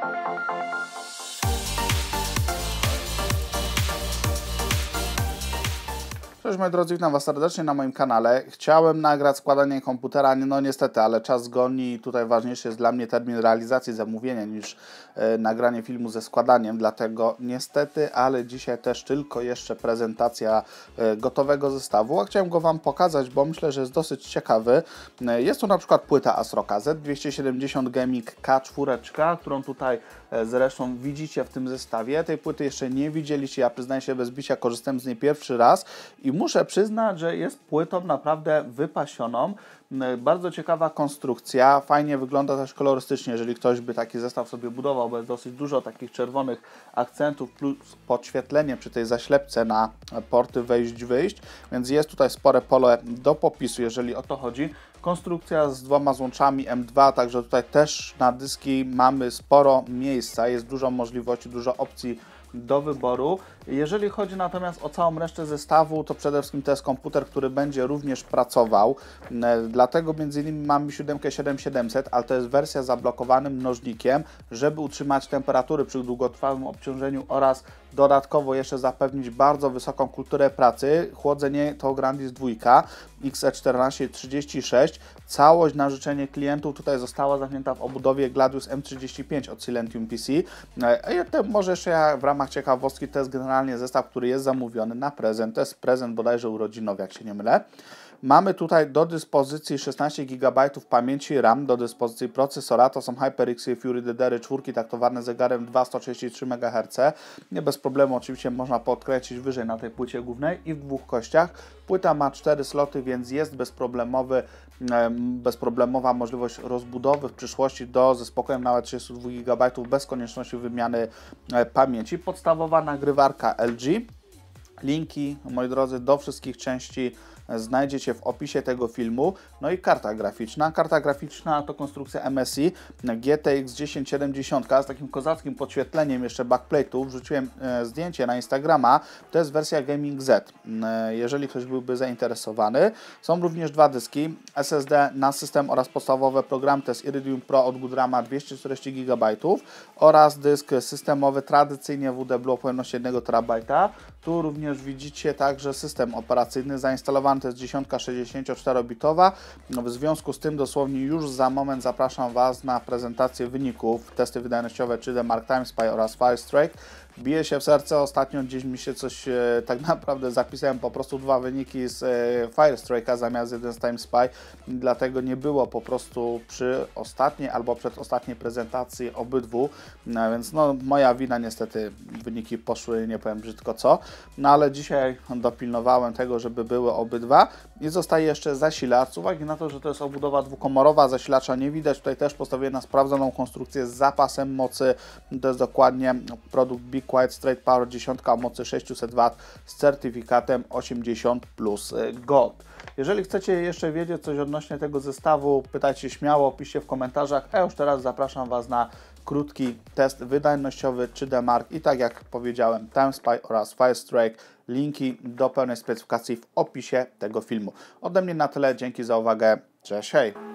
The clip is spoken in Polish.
Thank you. Cześć moi drodzy, witam Was serdecznie na moim kanale. Chciałem nagrać składanie komputera, no niestety, ale czas goni i tutaj ważniejszy jest dla mnie termin realizacji zamówienia niż e, nagranie filmu ze składaniem, dlatego niestety, ale dzisiaj też tylko jeszcze prezentacja e, gotowego zestawu, a chciałem go Wam pokazać, bo myślę, że jest dosyć ciekawy. E, jest tu na przykład płyta Asroka Z270 Gemik K4, którą tutaj e, zresztą widzicie w tym zestawie. Tej płyty jeszcze nie widzieliście, ja przyznaję się bez bicia, korzystam z niej pierwszy raz i muszę przyznać, że jest płytą naprawdę wypasioną. Bardzo ciekawa konstrukcja, fajnie wygląda też kolorystycznie, jeżeli ktoś by taki zestaw sobie budował, bo jest dosyć dużo takich czerwonych akcentów plus podświetlenie przy tej zaślepce na porty wejść-wyjść, więc jest tutaj spore pole do popisu, jeżeli o to chodzi. Konstrukcja z dwoma złączami M2, także tutaj też na dyski mamy sporo miejsca, jest dużo możliwości, dużo opcji do wyboru. Jeżeli chodzi natomiast o całą resztę zestawu, to przede wszystkim to jest komputer, który będzie również pracował. E, dlatego między innymi mamy 7 7700, ale to jest wersja z zablokowanym mnożnikiem, żeby utrzymać temperatury przy długotrwałym obciążeniu oraz dodatkowo jeszcze zapewnić bardzo wysoką kulturę pracy. Chłodzenie to Grandis 2 XE1436. Całość na życzenie klientów tutaj została zamknięta w obudowie Gladius M35 od Silentium PC. E, może jeszcze ja w ramach ciekawostki to jest generalnie zestaw, który jest zamówiony na prezent. To jest prezent bodajże urodzinowy, jak się nie mylę. Mamy tutaj do dyspozycji 16 GB pamięci RAM, do dyspozycji procesora, to są HyperX i Fury DDR 4 taktowane zegarem 233 MHz. Nie bez problemu oczywiście można podkręcić wyżej na tej płycie głównej i w dwóch kościach. Płyta ma 4 sloty, więc jest bezproblemowy, bezproblemowa możliwość rozbudowy w przyszłości do ze spokojem nawet 32 GB bez konieczności wymiany e, pamięci. Podstawowa nagrywarka LG. Linki, moi drodzy, do wszystkich części znajdziecie w opisie tego filmu. No i karta graficzna. Karta graficzna to konstrukcja MSI GTX 1070 z takim kozackim podświetleniem jeszcze backplate'u. Wrzuciłem e, zdjęcie na Instagrama. To jest wersja Gaming Z. E, jeżeli ktoś byłby zainteresowany. Są również dwa dyski SSD na system oraz podstawowe program. To jest Iridium Pro od Goodrama 240 GB oraz dysk systemowy tradycyjnie WD Blue o pojemności 1 TB. Tu również widzicie także system operacyjny zainstalowany to jest dziesiątka 64-bitowa. W związku z tym dosłownie już za moment zapraszam Was na prezentację wyników, testy wydajnościowe 3D Mark Time Spy oraz Firestrike bije się w serce. Ostatnio gdzieś mi się coś e, tak naprawdę zapisałem po prostu dwa wyniki z e, Firestrike'a zamiast jeden z Time Spy, dlatego nie było po prostu przy ostatniej albo przedostatniej prezentacji obydwu, no, więc no moja wina niestety wyniki poszły, nie powiem brzydko co, no ale dzisiaj dopilnowałem tego, żeby były obydwa. I zostaje jeszcze zasilacz, uwagi na to, że to jest obudowa dwukomorowa, zasilacza nie widać, tutaj też postawiłem na sprawdzoną konstrukcję z zapasem mocy, to jest dokładnie produkt Big Quiet Straight Power 10 o mocy 600 W z certyfikatem 80 plus Gold. Jeżeli chcecie jeszcze wiedzieć coś odnośnie tego zestawu, pytajcie śmiało, piszcie w komentarzach, a już teraz zapraszam Was na krótki test wydajnościowy 3D Mark i tak jak powiedziałem, TimeSpy oraz Firestrike. Linki do pełnej specyfikacji w opisie tego filmu. Ode mnie na tyle, dzięki za uwagę, cześć, hej!